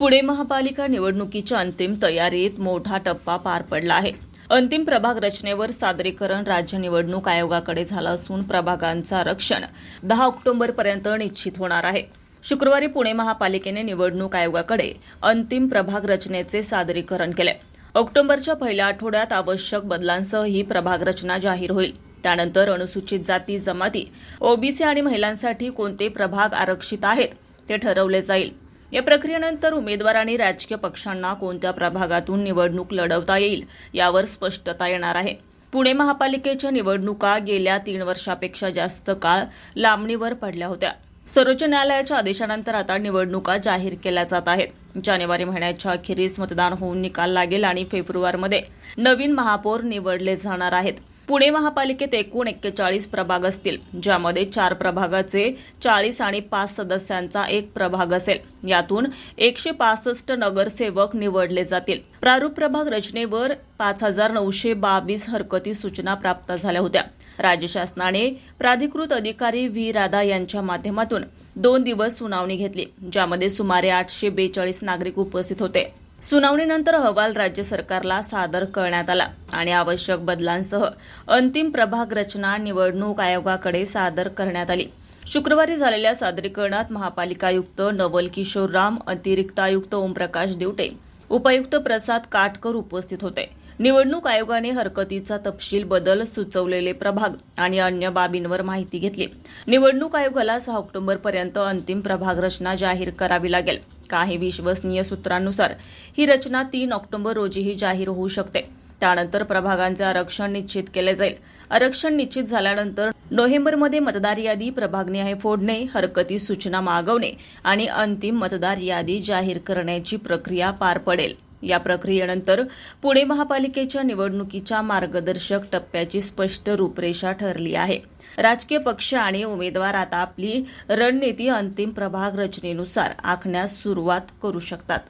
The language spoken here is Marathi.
पुणे महापालिका निवडणुकीच्या अंतिम तयारीत मोठा टप्पा पार पडला आहे. अंतिम प्रभाग रचनेवर सादरीकरण राज्य निवडणूक आयोगाकडे झालं असून प्रभागांचं आरक्षण दहा ऑक्टोबरपर्यंत निश्चित होणार आहे. शुक्रवारी पुणे महापालिकेने निवडणूक आयोगाकडे अंतिम प्रभाग रचनेचे सादरीकरण केले. ऑक्टोबरच्या पहिल्या आठवड्यात आवश्यक बदलांसह ही प्रभाग रचना जाहीर होईल. त्यानंतर अनुसूचित जाती जमाती ओबीसी आणि महिलांसाठी कोणते प्रभाग आरक्षित आहेत ते ठरवले जाईल. या प्रक्रियेनंतर उमेदवार आणि राजकीय पक्षांना कोणत्या प्रभागातून निवडणूक लढवता येईल यावर स्पष्टता येणार आहे. पुणे महापालिकेच्या निवडणुका गेल्या तीन वर्षापेक्षा जास्त काळ लांबणीवर पडल्या होत्या. सर्वोच्च न्यायालयाच्या आदेशानंतर आता निवडणुका जाहीर केल्या जात आहेत. जानेवारी महिन्याच्या अखेरीस मतदान होऊन निकाल लागेल आणि फेब्रुवारीमध्ये नवीन महापौर निवडले जाणार आहेत. पुणे महापालिकेत एकूण एक्केचाळीस प्रभाग असतील ज्यामध्ये चार प्रभागाचे चाळीस आणि पाच सदस्यांचा एक प्रभाग असेल. यातून एकशे पासष्ट नगरसेवक निवडले जातील. प्रारूप प्रभाग रचनेवर पाच हजार नऊशे बावीस हरकती सूचना प्राप्त झाल्या होत्या. राज्य शासनाने प्राधिकृत अधिकारी व्ही. राधा यांच्या माध्यमातून दोन दिवस सुनावणी घेतली ज्यामध्ये सुमारे आठशे बेचाळीस नागरिक उपस्थित होते. सुनावणीनंतर अहवाल राज्य सरकारला सादर करण्यात आला आणि आवश्यक बदलांसह अंतिम प्रभाग रचना निवडणूक आयोगाकडे सादर करण्यात आली. शुक्रवारी झालेल्या सादरीकरणात महापालिका आयुक्त नवल किशोर राम अतिरिक्त आयुक्त ओमप्रकाश देवटे उपायुक्त प्रसाद काटकर उपस्थित होते. निवडणूक आयोगाने हरकतीचा तपशील बदल सुचवलेले प्रभाग आणि अन्य बाबींवर माहिती घेतली. निवडणूक आयोगाला सहा ऑक्टोबरपर्यंत अंतिम प्रभाग रचना जाहीर करावी लागेल. काही विश्वसनीय सूत्रांनुसार ही रचना तीन ऑक्टोबर रोजीही जाहीर होऊ शकते. त्यानंतर प्रभागांचे आरक्षण निश्चित केले जाईल. आरक्षण निश्चित झाल्यानंतर नोव्हेंबरमध्ये मतदार यादी प्रभागनिहाय फोडणे हरकती सूचना मागवणे आणि अंतिम मतदार यादी जाहीर करण्याची प्रक्रिया पार पडेल. या प्रक्रियेनंतर पुणे महापालिकेच्या निवडणुकीच्या मार्गदर्शक टप्प्याची स्पष्ट रूपरेषा ठरली आहे. राजकीय पक्ष आणि उमेदवार आता आपली रणनीती अंतिम प्रभाग रचनेनुसार आखण्यास सुरुवात करू शकतात.